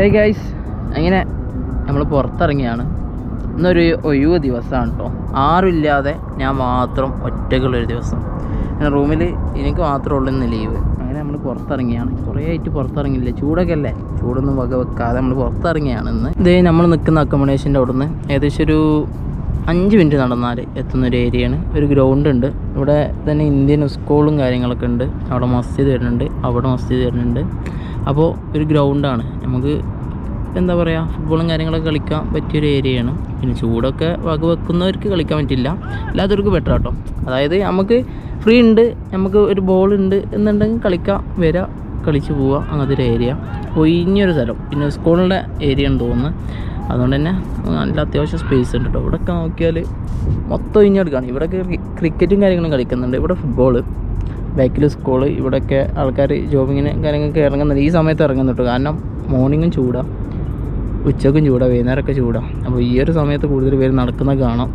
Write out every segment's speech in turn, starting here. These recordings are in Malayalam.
ഹേ ഗൈസ് അങ്ങനെ നമ്മൾ പുറത്തിറങ്ങിയാണ്. ഇന്നൊരു ഒഴിവ് ദിവസമാണ് കേട്ടോ ആരുമില്ലാതെ ഞാൻ മാത്രം ഒറ്റക്കുള്ളൊരു ദിവസം. പിന്നെ റൂമിൽ എനിക്ക് മാത്രമേ ഉള്ളൂ ഇന്ന് ലീവ്. അങ്ങനെ നമ്മൾ പുറത്തിറങ്ങിയാണ്. കുറേ ആയിട്ട് പുറത്തിറങ്ങിയില്ലേ. ചൂടൊക്കെ അല്ലേ? ചൂടൊന്നും വക വെക്കാതെ നമ്മൾ പുറത്തിറങ്ങിയാണ് ഇന്ന്. ഇതേ നമ്മൾ നിൽക്കുന്ന അക്കോമഡേഷന്റെ അവിടെ നിന്ന് ഏകദേശം ഒരു അഞ്ച് മിനിറ്റ് നടന്നാൽ എത്തുന്ന ഒരു ഏരിയയാണ്. ഒരു ഗ്രൗണ്ട് ഉണ്ട്. ഇവിടെ തന്നെ ഇന്ത്യൻ സ്കൂളും കാര്യങ്ങളൊക്കെ ഉണ്ട്. അവിടെ മസ്ജിദ് വരുന്നുണ്ട്. അവിടെ മസ്ജിദ് വരുന്നുണ്ട്. അപ്പോൾ ഒരു ഗ്രൗണ്ടാണ്. നമുക്ക് എന്താ പറയുക ഫുട്ബോളും കാര്യങ്ങളൊക്കെ കളിക്കാൻ പറ്റിയൊരു ഏരിയയാണ്. പിന്നെ ചൂടൊക്കെ വക വെക്കുന്നവർക്ക് കളിക്കാൻ പറ്റില്ല. അല്ലാത്തവർക്ക് ബെറ്റർ കേട്ടോ അതായത് നമുക്ക് ഫ്രീ ഉണ്ട് നമുക്ക് ഒരു ബോൾ ഉണ്ട് എന്നുണ്ടെങ്കിൽ കളിക്കാം വരാം കളിച്ച് പോവാം അങ്ങനത്തെ ഒരു ഏരിയ ഒഴിഞ്ഞൊരു സ്ഥലം. പിന്നെ സ്കൂളിന്റെ ഏരിയ എന്ന് തോന്നുന്നു. അതുകൊണ്ട് തന്നെ നല്ല അത്യാവശ്യം സ്പേസ് ഉണ്ട് കേട്ടോ ഇവിടെയൊക്കെ നോക്കിയാൽ മൊത്തം ഒഴിഞ്ഞെടുക്കുകയാണ് ഇവിടെയൊക്കെ ക്രിക്കറ്റും കാര്യങ്ങളും കളിക്കുന്നുണ്ട്. ഇവിടെ ഫുട്ബോൾ ബാക്കിൽ സ്കൂൾ ഇവിടെയൊക്കെ ആൾക്കാർ ജോബിങ്ങിന് കാര്യങ്ങളൊക്കെ ഇറങ്ങുന്നുണ്ട് ഈ സമയത്ത് ഇറങ്ങുന്നുണ്ട് കാരണം മോർണിങ്ങും ചൂടാ ഉച്ചക്കും ചൂടാ വൈകുന്നേരമൊക്കെ ചൂടാ. അപ്പോൾ ഈ ഒരു സമയത്ത് കൂടുതൽ പേര് നടക്കുന്നത് കാണാം.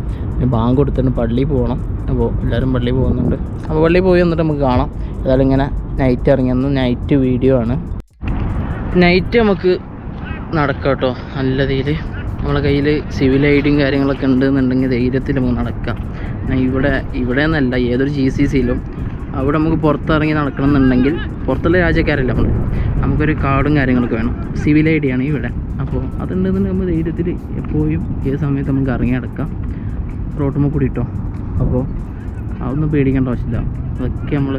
ബാങ്ക് കൊടുത്തിട്ട് പള്ളിയിൽ പോകണം. അപ്പോൾ എല്ലാവരും പള്ളിയിൽ പോകുന്നുണ്ട്. അപ്പോൾ പള്ളിയിൽ പോയി വന്നിട്ട് നമുക്ക് കാണാം. ഏതായാലും ഇങ്ങനെ നൈറ്റ് ഇറങ്ങിയെന്ന് നൈറ്റ് വീഡിയോ ആണ്. നൈറ്റ് നമുക്ക് നടക്കാം കേട്ടോ. നല്ല രീതിയിൽ നമ്മളെ കയ്യിൽ സിവിൽ ഐഡിയും കാര്യങ്ങളൊക്കെ ഉണ്ടെന്നുണ്ടെങ്കിൽ ധൈര്യത്തിൽ നമുക്ക് നടക്കാം. ഇവിടെ ഇവിടെ എന്നല്ല ഏതൊരു ജി സി സിയിലും അവിടെ നമുക്ക് പുറത്തിറങ്ങി നടക്കണം എന്നുണ്ടെങ്കിൽ പുറത്തുള്ള രാജ്യക്കാരല്ല നമ്മൾ നമുക്കൊരു കാർഡും കാര്യങ്ങളൊക്കെ വേണം. സിവിൽ ഐ ഡി ആണ് ഇവിടെ. അപ്പോൾ അതുണ്ടെന്നുണ്ടെങ്കിൽ നമ്മൾ ധൈര്യത്തിൽ എപ്പോഴും ഏത് സമയത്ത് നമുക്ക് ഇറങ്ങി നടക്കാം. റോട്ടുമ്പോൾ കൂടി ഇട്ടോ അപ്പോൾ അതൊന്നും പേടിക്കേണ്ട ആവശ്യമില്ല. അതൊക്കെ നമ്മൾ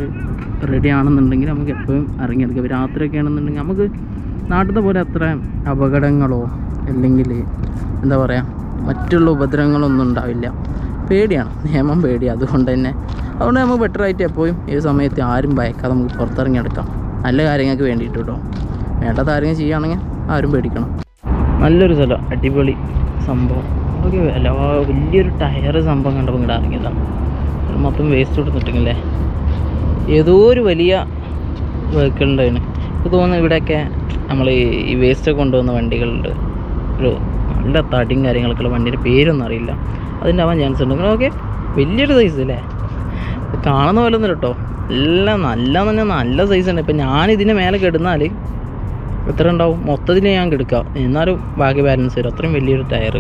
റെഡി ആണെന്നുണ്ടെങ്കിൽ നമുക്ക് എപ്പോഴും ഇറങ്ങിയെടുക്കാം രാത്രിയൊക്കെ ആണെന്നുണ്ടെങ്കിൽ നമുക്ക് നാട്ടിലത്തെ പോലെ അത്ര അപകടങ്ങളോ അല്ലെങ്കിൽ എന്താ പറയുക മറ്റുള്ള ഉപദ്രവങ്ങളൊന്നും ഉണ്ടാവില്ല. പേടിയാണ്. നിയമം പേടി അതുകൊണ്ട് തന്നെ. അതുകൊണ്ട് നമുക്ക് ബെറ്റർ ആയിട്ട് എപ്പോഴും ഈ സമയത്ത് ആരും ഭയക്കാതെ നമുക്ക് പുറത്തിറങ്ങി എടുക്കാം നല്ല കാര്യങ്ങൾക്ക് വേണ്ടിയിട്ട് കേട്ടോ വേണ്ടത് കാര്യങ്ങൾ ചെയ്യുകയാണെങ്കിൽ ആരും പേടിക്കണം. നല്ലൊരു സ്ഥലം. അടിപൊളി സംഭവം. ഒരു എല്ലാ വലിയൊരു ടയർ സംഭവം കണ്ടപ്പോൾ ഇങ്ങോട്ട് ഇറങ്ങിയതാണ് മൊത്തം വേസ്റ്റ് കൊടുത്തിട്ടില്ലേ? ഏതോ ഒരു വലിയ വെഹിക്കിൾ ഉണ്ടായിരുന്നു എനിക്ക് തോന്നുന്നു ഇവിടെയൊക്കെ നമ്മൾ ഈ വേസ്റ്റ് കൊണ്ടുവന്ന വണ്ടികളുണ്ട്. ഒരു നല്ല തടിയും കാര്യങ്ങളൊക്കെ ഉള്ള വണ്ടീന്റെ പേരൊന്നും അറിയില്ല. അതിന്റെ ആവാൻ ചാൻസ് ഉണ്ട് ഓക്കെ വലിയൊരു സൈസ് അല്ലേ കാണുന്ന പോലെ ഒന്നും കേട്ടോ എല്ലാം നല്ല തന്നെ നല്ല സൈസ് ഉണ്ട് ഇപ്പം ഞാൻ ഇതിന്റെ മേലെ കെടുന്നാൽ എത്ര ഉണ്ടാവും? മൊത്തത്തിൽ ഞാൻ കെടുക്കാം. എന്നാലും ബാക്കി ബാലൻസ് വരും. അത്രയും വലിയൊരു ടയർ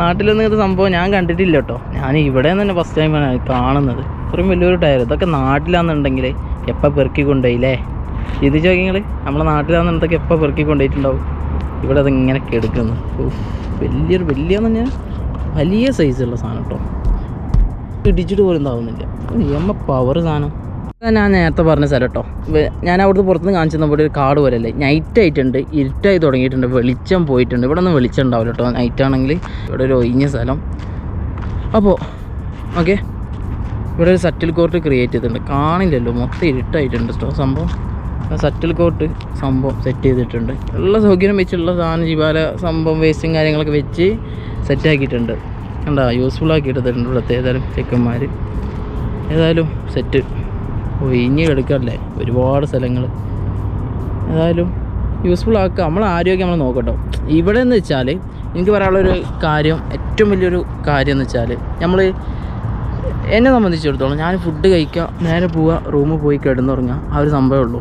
നാട്ടിലൊന്നും ഇത് സംഭവം ഞാൻ കണ്ടിട്ടില്ല കേട്ടോ ഞാൻ ഇവിടെ നിന്ന് തന്നെ ഫസ്റ്റ് ടൈമാണ് കാണുന്നത്. അത്രയും വലിയൊരു ടയർ ഇതൊക്കെ നാട്ടിലാണെന്നുണ്ടെങ്കിൽ എപ്പോൾ പെറുക്കി കൊണ്ടുപോയില്ലേ ഇത് ചോദിക്കുന്നത് നമ്മളെ നാട്ടിലാണെന്നുണ്ടെങ്കിൽ എപ്പോൾ പെറുക്കി കൊണ്ടുപോയിട്ടുണ്ടാവും ഇവിടെ അതിങ്ങനെ കെടുക്കുന്നു. വലിയൊരു വലിയ പറഞ്ഞാൽ വലിയ സൈസുള്ള സാധനം കേട്ടോ ഇടിച്ചിട്ട് പോലും താവുന്നില്ല എമ്മ പവർ സാധനം. ഞാൻ നേരത്തെ പറഞ്ഞ സ്ഥലം കേട്ടോ ഞാൻ അവിടുന്ന് പുറത്തുനിന്ന് കാണിച്ചു തന്നപ്പോൾ ഒരു കാട് പോലെയല്ലേ. നൈറ്റ് ആയിട്ടുണ്ട്. ഇരുട്ടായി തുടങ്ങിയിട്ടുണ്ട്. വെളിച്ചം പോയിട്ടുണ്ട്. ഇവിടെ ഒന്നും വെളിച്ചം ഉണ്ടാവില്ല കേട്ടോ നൈറ്റ് ആണെങ്കിൽ ഇവിടെ ഒരു ഒഴിഞ്ഞ സ്ഥലം. അപ്പോൾ ഓക്കെ ഇവിടെ ഒരു സറ്റിൽ കോർട്ട് ക്രിയേറ്റ് ചെയ്തിട്ടുണ്ട്. കാണില്ലല്ലോ. മൊത്തം ഇരുട്ടായിട്ടുണ്ട് കേട്ടോ സംഭവം. സറ്റിൽ കോട്ട് സംഭവം സെറ്റ് ചെയ്തിട്ടുണ്ട്. എല്ലാ സൗകര്യം വെച്ചുള്ള സാധനം ജീവാല സംഭവം വേസ്റ്റും കാര്യങ്ങളൊക്കെ വെച്ച് സെറ്റാക്കിയിട്ടുണ്ട് കണ്ടാ? യൂസ്ഫുൾ ആക്കിയിട്ടുണ്ട് ഇവിടുത്തെ ഏതായാലും ചെക്കന്മാർ ഏതായാലും സെറ്റ് ഒഴിഞ്ഞ് കിടക്കല്ലേ? ഒരുപാട് സ്ഥലങ്ങൾ ഏതായാലും യൂസ്ഫുൾ ആക്കുക. നമ്മൾ ആരോഗ്യം നമ്മൾ നോക്കട്ടോ. ഇവിടെ എന്ന് വെച്ചാൽ എനിക്ക് പറയാനുള്ളൊരു കാര്യം ഏറ്റവും വലിയൊരു കാര്യം എന്ന് വെച്ചാൽ നമ്മൾ എന്നെ സംബന്ധിച്ചിടത്തോളം ഞാൻ ഫുഡ് കഴിക്കുക നേരെ പോവുക റൂമിൽ പോയി കിടന്നുറങ്ങുക ആ ഒരു സംഭവമേ ഉള്ളൂ.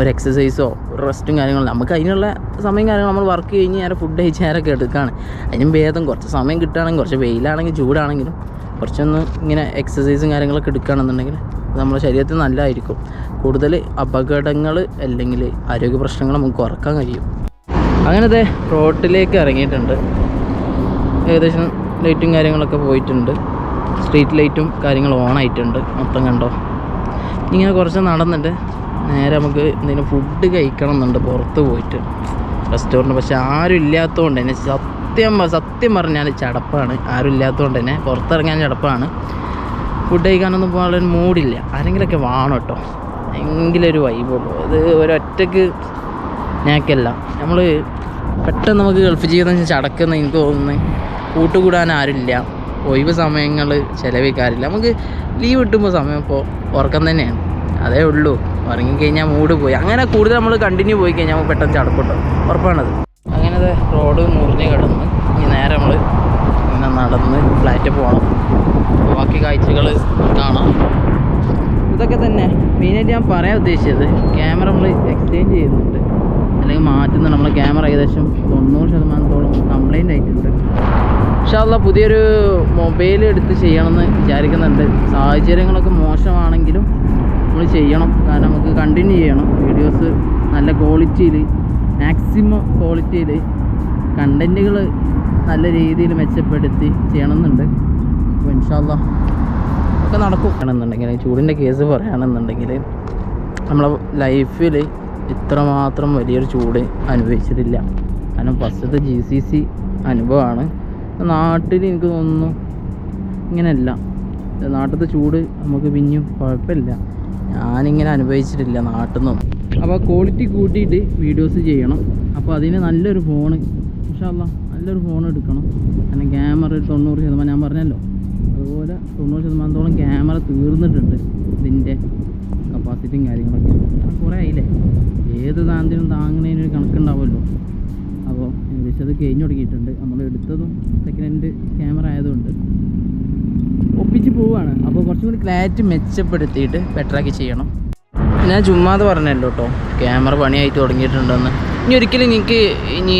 ഒരു എക്സസൈസോ ഒരു റെസ്റ്റും കാര്യങ്ങളും നമുക്ക് അതിനുള്ള സമയം കാര്യങ്ങൾ നമ്മൾ വർക്ക് കഴിഞ്ഞ് നേരെ ഫുഡ് കഴിച്ച് നേരെ എടുക്കുകയാണ് അതിനും ഭേദം കുറച്ച് സമയം കിട്ടുകയാണെങ്കിൽ കുറച്ച് വെയിലാണെങ്കിൽ ചൂടാണെങ്കിലും കുറച്ചൊന്ന് ഇങ്ങനെ എക്സസൈസും കാര്യങ്ങളൊക്കെ എടുക്കുകയാണെന്നുണ്ടെങ്കിൽ നമ്മുടെ ശരീരത്തിന് നല്ലതായിരിക്കും. കൂടുതൽ അപകടങ്ങൾ അല്ലെങ്കിൽ ആരോഗ്യ പ്രശ്നങ്ങൾ നമുക്ക് കുറയ്ക്കാൻ കഴിയും. അങ്ങനത്തെ റോട്ടിലേക്ക് ഇറങ്ങിയിട്ടുണ്ട്. ഏകദേശം ലൈറ്റും കാര്യങ്ങളൊക്കെ പോയിട്ടുണ്ട്. സ്ട്രീറ്റ് ലൈറ്റും കാര്യങ്ങളും ഓൺ ആയിട്ടുണ്ട്. മൊത്തം കണ്ടോ? ഇങ്ങനെ കുറച്ച് നടന്നിട്ട് നേരെ നമുക്ക് എന്തെങ്കിലും ഫുഡ് കഴിക്കണം എന്നുണ്ട് പുറത്ത് പോയിട്ട്. റെസ്റ്റോറന്റ് പക്ഷെ ആരും ഇല്ലാത്തതുകൊണ്ട് തന്നെ സത്യം സത്യം പറഞ്ഞാൽ ചടപ്പാണ്. ആരും ഇല്ലാത്തതുകൊണ്ട് തന്നെ പുറത്തിറങ്ങാൻ ചടപ്പാണ്. ഫുഡ് കഴിക്കാനൊന്നും പോകാനുള്ള മൂടില്ല ആരെങ്കിലുമൊക്കെ വേണം കേട്ടോ. എങ്കിലൊരു വൈബുള്ളൂ അത് ഒരൊറ്റക്ക് ഞാക്കല്ല നമ്മൾ പെട്ടെന്ന് നമുക്ക് ഗൾഫ് ജീവിതം ചടക്കുന്ന എനിക്ക് തോന്നുന്നത് കൂട്ടുകൂടാൻ ആരുമില്ല. ഒഴിവ് സമയങ്ങൾ ചിലവിക്കാറില്ല നമുക്ക് ലീവ് കിട്ടുമ്പോൾ സമയം ഇപ്പോൾ ഉറക്കം തന്നെയാണ്. അതേ ഉള്ളൂ. ഉറങ്ങിക്കഴിഞ്ഞാൽ മൂഡ് പോയി. അങ്ങനെ കൂടുതൽ നമ്മൾ കണ്ടിന്യൂ പോയി കഴിഞ്ഞാൽ പെട്ടെന്ന് ചടപ്പുണ്ടാവും ഉറപ്പാണത്. അങ്ങനത്തെ റോഡ് മുറിഞ്ഞ് കിടന്ന് ഇനി നേരെ നമ്മൾ ഇങ്ങനെ നടന്ന് ഫ്ലാറ്റ് പോകണം ബാക്കി കാഴ്ചകൾ കാണാം. ഇതൊക്കെ തന്നെ. മെയിനായിട്ട് ഞാൻ പറയാൻ ഉദ്ദേശിച്ചത് ക്യാമറ നമ്മൾ എക്സ്ചേഞ്ച് ചെയ്യുന്നുണ്ട്. അല്ലെങ്കിൽ മാറ്റുന്നുണ്ട്. നമ്മളെ ക്യാമറ ഏകദേശം തൊണ്ണൂറ് ശതമാനത്തോളം കംപ്ലൈന്റ് ആയിട്ടുണ്ട്. പക്ഷേ അല്ല പുതിയൊരു മൊബൈൽ എടുത്ത് ചെയ്യണമെന്ന് വിചാരിക്കുന്നുണ്ട്. സാഹചര്യങ്ങളൊക്കെ മോശമാണെങ്കിലും നമ്മൾ ചെയ്യണം. കാരണം നമുക്ക് കണ്ടിന്യൂ ചെയ്യണം. വീഡിയോസ് നല്ല ക്വാളിറ്റിയിൽ മാക്സിമം ക്വാളിറ്റിയിൽ കണ്ടന്റുകൾ നല്ല രീതിയിൽ മെച്ചപ്പെടുത്തി ചെയ്യണമെന്നുണ്ട്. അപ്പോൾ ഇൻഷാല്ല ഒക്കെ നടക്കും. ആണെന്നുണ്ടെങ്കിൽ ചൂടിന്റെ കേസ് പറയുകയാണെന്നുണ്ടെങ്കിൽ നമ്മളെ ലൈഫിൽ ഇത്രമാത്രം വലിയൊരു ചൂട് അനുഭവിച്ചിട്ടില്ല. കാരണം ഫസ്റ്റത്തെ ജി സി സി അനുഭവമാണ്. നാട്ടിൽ എനിക്ക് തോന്നുന്നു ഇങ്ങനെയല്ല. നാട്ടിലത്തെ ചൂട് നമുക്ക് പിന്നെയും കുഴപ്പമില്ല. ഞാനിങ്ങനെ അനുഭവിച്ചിട്ടില്ല നാട്ടിൽ നിന്നും അപ്പോൾ ക്വാളിറ്റി കൂട്ടിയിട്ട് വീഡിയോസ് ചെയ്യണം. അപ്പോൾ അതിന് നല്ലൊരു ഫോണ് ഇൻഷാല്ല നല്ലൊരു ഫോൺ എടുക്കണം. കാരണം ക്യാമറ ഒരു തൊണ്ണൂറ് ശതമാനം ഞാൻ പറഞ്ഞല്ലോ. അതുപോലെ തൊണ്ണൂറ് ശതമാനത്തോളം ക്യാമറ തീർന്നിട്ടുണ്ട് ഇതിന്റെ കപ്പാസിറ്റിയും കാര്യങ്ങളൊക്കെ. കാരണം കുറേ ആയില്ലേ? ഏത് താന്തിനും താങ്ങുന്നതിന് ഒരു കണക്കുണ്ടാവുമല്ലോ. അപ്പോൾ ഏകദേശം അത് കഴിഞ്ഞ് തുടങ്ങിയിട്ടുണ്ട്. നമ്മൾ എടുത്തതും സെക്കൻഡ് ക്യാമറ ആയതുകൊണ്ട്. ഒപ്പിച്ച് പോവുകയാണ് അപ്പോൾ കുറച്ചും കൂടി ക്ലാരിറ്റി മെച്ചപ്പെടുത്തിയിട്ട് ബെറ്ററാക്കി ചെയ്യണം. ഞാൻ ചുമ്മാതെ പറഞ്ഞല്ലോ കേട്ടോ ക്യാമറ പണിയായിട്ട് തുടങ്ങിയിട്ടുണ്ടെന്ന്. ഇനി ഒരിക്കലും എനിക്ക് ഇനി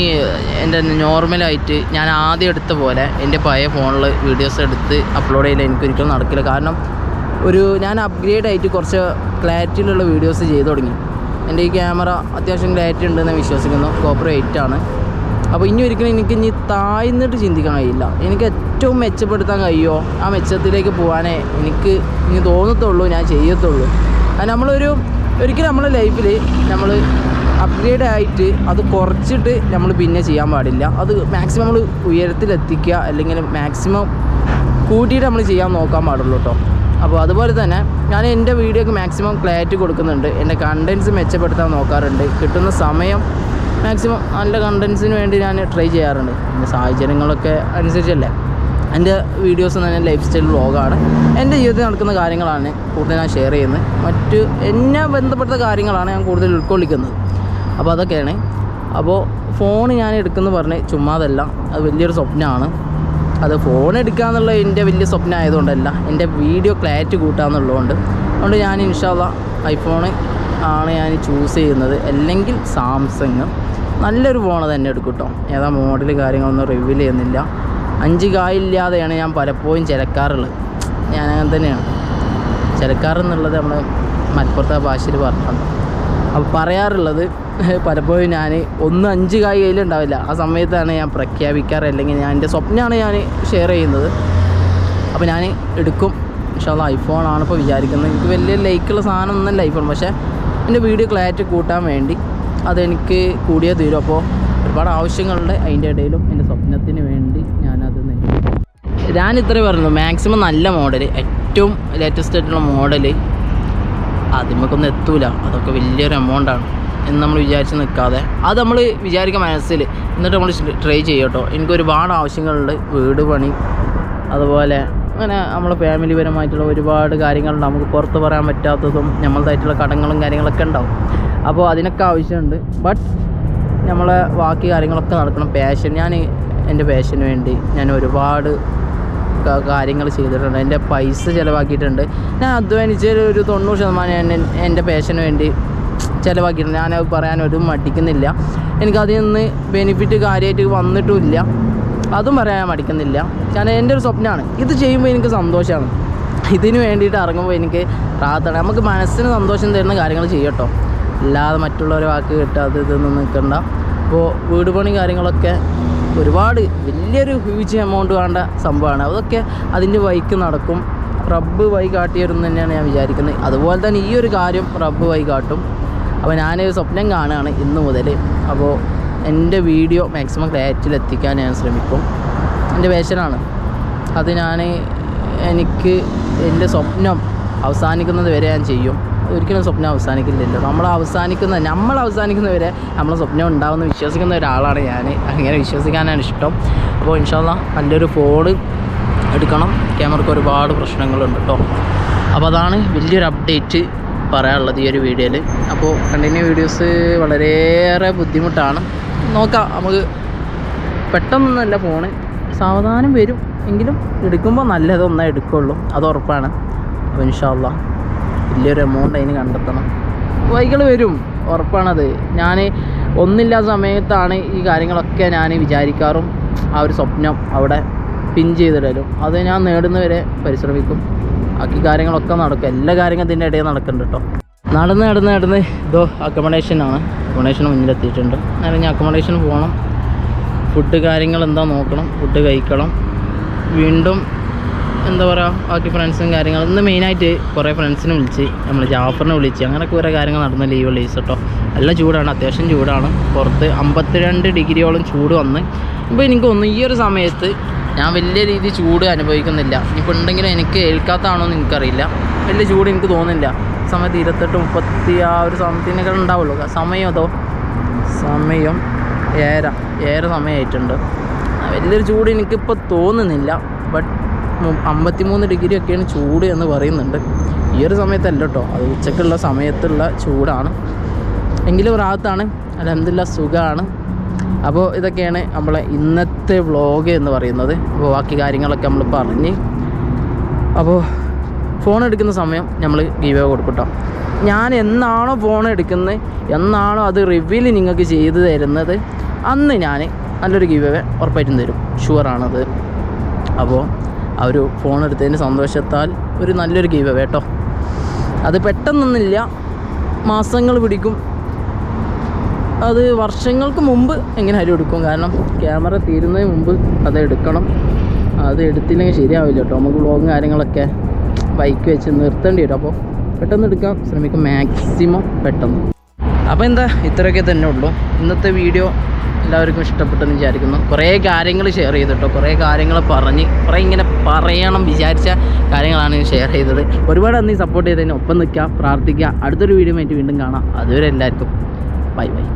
എന്റെ നോർമലായിട്ട് ഞാൻ ആദ്യം എടുത്ത പോലെ എന്റെ പഴയ ഫോണിൽ വീഡിയോസ് എടുത്ത് അപ്ലോഡ് ചെയ്യില്ല എനിക്കൊരിക്കലും നടക്കില്ല. കാരണം ഒരു ഞാൻ അപ്ഗ്രേഡ് ആയിട്ട് കുറച്ച് ക്ലാരിറ്റിയിലുള്ള വീഡിയോസ് ചെയ്ത് തുടങ്ങി. എന്റെ ഈ ക്യാമറ അത്യാവശ്യം ക്ലാരിറ്റി ഉണ്ടെന്ന് വിശ്വസിക്കുന്നു. കോപ്പർ ആണ്. അപ്പോൾ ഇനി ഒരിക്കലും എനിക്ക് ഇനി താഴ്ന്നിട്ട് ചിന്തിക്കാൻ കഴിയില്ല. എനിക്ക് ഏറ്റവും മെച്ചപ്പെടുത്താൻ കഴിയുമോ? ആ മെച്ചത്തിലേക്ക് പോകാനേ എനിക്ക് ഇനി തോന്നത്തുള്ളൂ ഞാൻ ചെയ്യത്തുള്ളൂ. അത് നമ്മളൊരു ഒരിക്കലും നമ്മൾ ലൈഫിൽ നമ്മൾ അപ്ഗ്രേഡ് ആയിട്ട് അത് കുറച്ചിട്ട് നമ്മൾ പിന്നെ ചെയ്യാൻ പാടില്ല. അത് മാക്സിമം നമ്മൾ ഉയരത്തിലെത്തിക്കുക അല്ലെങ്കിൽ മാക്സിമം കൂട്ടിയിട്ട് നമ്മൾ ചെയ്യാൻ നോക്കാൻ പാടുള്ളൂ കേട്ടോ അപ്പോൾ അതുപോലെ തന്നെ ഞാൻ എന്റെ വീഡിയോക്ക് മാക്സിമം ക്ലാരിറ്റി കൊടുക്കുന്നുണ്ട്. എന്റെ കണ്ടൻസ് മെച്ചപ്പെടുത്താൻ നോക്കാറുണ്ട്. കിട്ടുന്ന സമയം മാക്സിമം നല്ല കണ്ടൻസിന് വേണ്ടി ഞാൻ ട്രൈ ചെയ്യാറുണ്ട്. എന്റെ സാഹചര്യങ്ങളൊക്കെ അനുസരിച്ചല്ലേ? എന്റെ വീഡിയോസ് എന്ന് തന്നെ ലൈഫ് സ്റ്റൈൽ വ്ളോഗാണ് എന്റെ ജീവിതത്തിൽ നടക്കുന്ന കാര്യങ്ങളാണ് കൂടുതൽ ഞാൻ ഷെയർ ചെയ്യുന്നത്. മറ്റ് എന്നെ ബന്ധപ്പെട്ട കാര്യങ്ങളാണ് ഞാൻ കൂടുതൽ ഉൾക്കൊള്ളിക്കുന്നത്. അപ്പോൾ അതൊക്കെയാണ്. അപ്പോൾ ഫോൺ ഞാൻ എടുക്കുന്നു പറഞ്ഞ് ചുമ്മാതല്ല അത് വലിയൊരു സ്വപ്നമാണ്. അത് ഫോൺ എടുക്കുക എന്നുള്ള എന്റെ വലിയ സ്വപ്നം ആയതുകൊണ്ടല്ല. എന്റെ വീഡിയോ ക്ലാരിറ്റി കൂട്ടുക എന്നുള്ളതുകൊണ്ട്. അതുകൊണ്ട് ഞാൻ ഇൻഷാല്ല ഐഫോണ് ആണ് ഞാൻ ചൂസ് ചെയ്യുന്നത്. അല്ലെങ്കിൽ സാംസങ് നല്ലൊരു ഫോൺ തന്നെ എടുക്കും കേട്ടോ. ഏതാ മോഡൽ കാര്യങ്ങളൊന്നും റിവീൽ ചെയ്യുന്നില്ല. അഞ്ച് കായില്ലാതെയാണ് ഞാൻ പലപ്പോഴും ചിലക്കാറുള്ളത്. ഞാൻ അങ്ങനെ തന്നെയാണ്. ചിലക്കാറെന്നുള്ളത് നമ്മൾ മലപ്പുറത്തെ ഭാഷയിൽ പറഞ്ഞിട്ടുണ്ട്. അപ്പോൾ പറയാറുള്ളത് പലപ്പോഴും ഞാൻ ഒന്ന് അഞ്ച് കായ് കയ്യിലുണ്ടാവില്ല ആ സമയത്താണ് ഞാൻ പ്രഖ്യാപിക്കാറ്. അല്ലെങ്കിൽ ഞാൻ എന്റെ സ്വപ്നമാണ് ഞാൻ ഷെയർ ചെയ്യുന്നത്. അപ്പോൾ ഞാൻ എടുക്കും. പക്ഷേ അത് ഐഫോണാണ് ഇപ്പോൾ വിചാരിക്കുന്നത്. എനിക്ക് വലിയ ലൈക്കുള്ള സാധനം ഒന്നല്ല ഐഫോൺ പക്ഷേ എന്റെ വീഡിയോ ക്ലാരിറ്റി കൂട്ടാൻ വേണ്ടി അതെനിക്ക് കൂടിയേ തീരും അപ്പോൾ ഒരുപാട് ആവശ്യങ്ങളുണ്ട്. അതിന്റെ ഇടയിലും എന്റെ സ്വപ്നത്തിന് വേണ്ടി. ഞാൻ ഇത്രേ പറഞ്ഞു മാക്സിമം നല്ല മോഡൽ ഏറ്റവും ലേറ്റസ്റ്റ് ആയിട്ടുള്ള മോഡൽ അതിമൊക്കൊന്നും എത്തൂല. അതൊക്കെ വലിയൊരു എമൗണ്ടാണ് എന്ന് നമ്മൾ വിചാരിച്ച് നിൽക്കാതെ അത് നമ്മൾ വിചാരിക്കുക മനസ്സിൽ എന്നിട്ട് നമ്മൾ ട്രൈ ചെയ്യട്ടോ. എനിക്ക് ഒരുപാട് ആവശ്യങ്ങളുണ്ട്. വീട് പണി അതുപോലെ അങ്ങനെ നമ്മൾ ഫാമിലി പരമായിട്ടുള്ള ഒരുപാട് കാര്യങ്ങളുണ്ട്. നമുക്ക് പുറത്ത് പറയാൻ പറ്റാത്തതും നമ്മളതായിട്ടുള്ള കടങ്ങളും കാര്യങ്ങളൊക്കെ ഉണ്ടാവും. അപ്പോൾ അതിനൊക്കെ ആവശ്യമുണ്ട്. ബട്ട് നമ്മളെ ബാക്കി കാര്യങ്ങളൊക്കെ നടക്കണം. പാഷൻ ഞാൻ എന്റെ പാഷന് വേണ്ടി ഞാൻ ഒരുപാട് കാര്യങ്ങൾ ചെയ്തിട്ടുണ്ട്. എന്റെ പൈസ ചിലവാക്കിയിട്ടുണ്ട്. ഞാൻ അധ്വാനിച്ച ഒരു തൊണ്ണൂറ് ശതമാനം എന്റെ പേഷന് വേണ്ടി ചിലവാക്കിയിട്ടുണ്ട്. ഞാനത് പറയാനൊരു മടിക്കുന്നില്ല. എനിക്കതിൽ നിന്ന് ബെനിഫിറ്റ് കാര്യമായിട്ട് വന്നിട്ടുമില്ല. അതും പറയാൻ മടിക്കുന്നില്ല. കാരണം എന്റെ ഒരു സ്വപ്നമാണ് ഇത് ചെയ്യുമ്പോൾ എനിക്ക് സന്തോഷമാണ്. ഇതിന് വേണ്ടിയിട്ട് ഇറങ്ങുമ്പോൾ എനിക്ക് പ്രാർത്ഥന നമുക്ക് മനസ്സിന് സന്തോഷം തരുന്ന കാര്യങ്ങൾ ചെയ്യട്ടോ. അല്ലാതെ മറ്റുള്ളവരെ വാക്ക് കിട്ടാതെ ഇതൊന്നും നിൽക്കണ്ട അപ്പോൾ വീട് പണി കാര്യങ്ങളൊക്കെ ഒരുപാട് വലിയൊരു ഹ്യൂജ് എമൗണ്ട് വേണ്ട സംഭവമാണ്. അതൊക്കെ അതിന്റെ വൈക്ക് നടക്കും. റബ്ബ് വൈ കാട്ടി വരും തന്നെയാണ് ഞാൻ വിചാരിക്കുന്നത്. അതുപോലെ തന്നെ ഈ ഒരു കാര്യം റബ്ബ് വൈ കാട്ടും. അപ്പോൾ ഞാനൊരു സ്വപ്നം കാണുകയാണ് ഇന്ന് മുതൽ. അപ്പോൾ എന്റെ വീഡിയോ മാക്സിമം ക്ലാരിറ്റിയിൽ എത്തിക്കാൻ ഞാൻ ശ്രമിക്കും. എന്റെ വേഷനാണ് അത് ഞാൻ എനിക്ക് എന്റെ സ്വപ്നം അവസാനിക്കുന്നത് വരെ ഞാൻ ചെയ്യും. ഒരിക്കലും സ്വപ്നം അവസാനിക്കില്ലല്ലോ നമ്മൾ അവസാനിക്കുന്ന നമ്മൾ അവസാനിക്കുന്നവരെ നമ്മളെ സ്വപ്നം ഉണ്ടാവുമെന്ന് വിശ്വസിക്കുന്ന ഒരാളാണ് ഞാൻ. അങ്ങനെ വിശ്വസിക്കാനാണ് ഇഷ്ടം. അപ്പോൾ ഇൻഷാല്ല നല്ലൊരു ഫോൺ എടുക്കണം. ക്യാമറയ്ക്ക് ഒരുപാട് പ്രശ്നങ്ങളുണ്ട് കേട്ടോ. അപ്പോൾ അതാണ് വലിയൊരു അപ്ഡേറ്റ് പറയാനുള്ളത് ഈ ഒരു വീഡിയോയിൽ. അപ്പോൾ കണ്ടിന്യൂ വീഡിയോസ് വളരെയേറെ ബുദ്ധിമുട്ടാണ്. നോക്കാം നമുക്ക് പെട്ടെന്നൊന്നല്ല ഫോണ് സാവധാനം വരും. എങ്കിലും എടുക്കുമ്പോൾ നല്ലതൊന്നേ എടുക്കുള്ളൂ. അത് ഉറപ്പാണ്. അപ്പോൾ ഇൻഷാല്ല വലിയൊരു എമൗണ്ട് അതിന് കണ്ടെത്തണം. വൈകൾ വരും ഉറപ്പാണത്. ഞാൻ ഒന്നില്ലാത്ത സമയത്താണ് ഈ കാര്യങ്ങളൊക്കെ ഞാൻ വിചാരിക്കാറും. ആ ഒരു സ്വപ്നം അവിടെ പിൻ ചെയ്തിടലും. അത് ഞാൻ നേടുന്നവരെ പരിശ്രമിക്കും. ബാക്കി കാര്യങ്ങളൊക്കെ നടക്കും. എല്ലാ കാര്യങ്ങളും ഇതിന്റെ ഇടയിൽ നടക്കുന്നുണ്ട് കേട്ടോ നടന്ന് നടന്ന് നടന്ന് ഇതോ അക്കോമഡേഷനാണ് അക്കോമഡേഷൻ മുന്നിലെത്തിയിട്ടുണ്ട്. നേരെ ഞാൻ അക്കോമഡേഷന് പോകണം ഫുഡ് കാര്യങ്ങൾ എന്താ നോക്കണം. ഫുഡ് കഴിക്കണം. വീണ്ടും എന്താ പറയുക ബാക്കി ഫ്രണ്ട്സും കാര്യങ്ങളും. ഇന്ന് മെയിനായിട്ട് കുറേ ഫ്രണ്ട്സിനെ വിളിച്ച് നമ്മൾ ജാഫറിനെ വിളിച്ച് അങ്ങനെ കുറേ കാര്യങ്ങൾ നടന്ന ലീവ് ലീസ് കേട്ടോ നല്ല ചൂടാണ് അത്യാവശ്യം ചൂടാണ്. പുറത്ത് അമ്പത്തിരണ്ട് ഡിഗ്രിയോളം ചൂട് വന്ന്. ഇപ്പോൾ എനിക്ക് തോന്നുന്നു ഈ ഒരു സമയത്ത് ഞാൻ വലിയ രീതിയിൽ ചൂട് അനുഭവിക്കുന്നില്ല. ഇപ്പോൾ ഉണ്ടെങ്കിലും എനിക്ക് ഏൽക്കാത്തതാണോ എന്ന് എനിക്കറിയില്ല. വലിയ ചൂട് എനിക്ക് തോന്നുന്നില്ല. സമയത്ത് ഇരുപത്തെട്ട് മുപ്പത്തി ആ ഒരു സമയത്തിനൊക്കെ ഉണ്ടാവുള്ളൂ. സമയം അതോ? സമയം ഏറെ ഏറെ സമയമായിട്ടുണ്ട് വലിയൊരു ചൂട് എനിക്കിപ്പോൾ തോന്നുന്നില്ല. ബട്ട് അമ്പത്തിമൂന്ന് ഡിഗ്രി ഒക്കെയാണ് ചൂട് എന്ന് പറയുന്നുണ്ട്. ഈ ഒരു സമയത്തല്ല കേട്ടോ അത് ഉച്ചക്കുള്ള സമയത്തുള്ള ചൂടാണ്. എങ്കിലും റാത്താണ്. അലഹമില്ല സുഖമാണ് അപ്പോൾ ഇതൊക്കെയാണ് നമ്മളെ ഇന്നത്തെ വ്ളോഗ് എന്ന് പറയുന്നത്. അപ്പോൾ ബാക്കി കാര്യങ്ങളൊക്കെ നമ്മൾ പറഞ്ഞ്. അപ്പോൾ ഫോൺ എടുക്കുന്ന സമയം നമ്മൾ ഗീവേ കൊടുക്കട്ടോ. ഞാൻ എന്നാണോ ഫോൺ എടുക്കുന്നത് എന്നാണോ അത് റിവ്യൂൽ നിങ്ങൾക്ക് ചെയ്ത് തരുന്നത് അന്ന് ഞാൻ നല്ലൊരു ഗീവേ ഉറപ്പായിട്ടും തരും. ഷുവറാണത് അപ്പോൾ ആ ഒരു ഫോൺ എടുത്തതിന്റെ സന്തോഷത്താൽ ഒരു നല്ലൊരു ഗീവ് കേട്ടോ. അത് പെട്ടെന്നൊന്നുമില്ല. മാസങ്ങൾ പിടിക്കും. അത് വർഷങ്ങൾക്ക് മുമ്പ് എങ്ങനെ ഹരി എടുക്കും. കാരണം ക്യാമറ തീരുന്നതിന് മുമ്പ് അത് എടുക്കണം. അത് എടുത്തില്ലെങ്കിൽ ശരിയാവില്ല കേട്ടോ. നമുക്ക് വ്ളോഗും കാര്യങ്ങളൊക്കെ ബൈക്ക് വെച്ച് നിർത്തേണ്ടി വരും. അപ്പോൾ പെട്ടെന്ന് എടുക്കാൻ ശ്രമിക്കും മാക്സിമം പെട്ടെന്ന്. അപ്പോൾ എന്താ? ഇത്രയൊക്കെ തന്നെ ഉള്ളൂ. ഇന്നത്തെ വീഡിയോ എല്ലാവർക്കും ഇഷ്ടപ്പെട്ടെന്ന് വിചാരിക്കുന്നു. കുറേ കാര്യങ്ങൾ ഷെയർ ചെയ്തിട്ടോ. കുറേ കാര്യങ്ങൾ പറഞ്ഞ്. കുറേ ഇങ്ങനെ പറയണം വിചാരിച്ച കാര്യങ്ങളാണ് ഷെയർ ചെയ്തത്. ഒരുപാട് നന്ദി സപ്പോർട്ട് ചെയ്തതിന് ഒപ്പം നിൽക്കുക പ്രാർത്ഥിക്കുക അടുത്തൊരു വീഡിയോ ആയിട്ട് വീണ്ടും കാണാം. അതുവരെ എല്ലാവർക്കും ബൈ ബൈ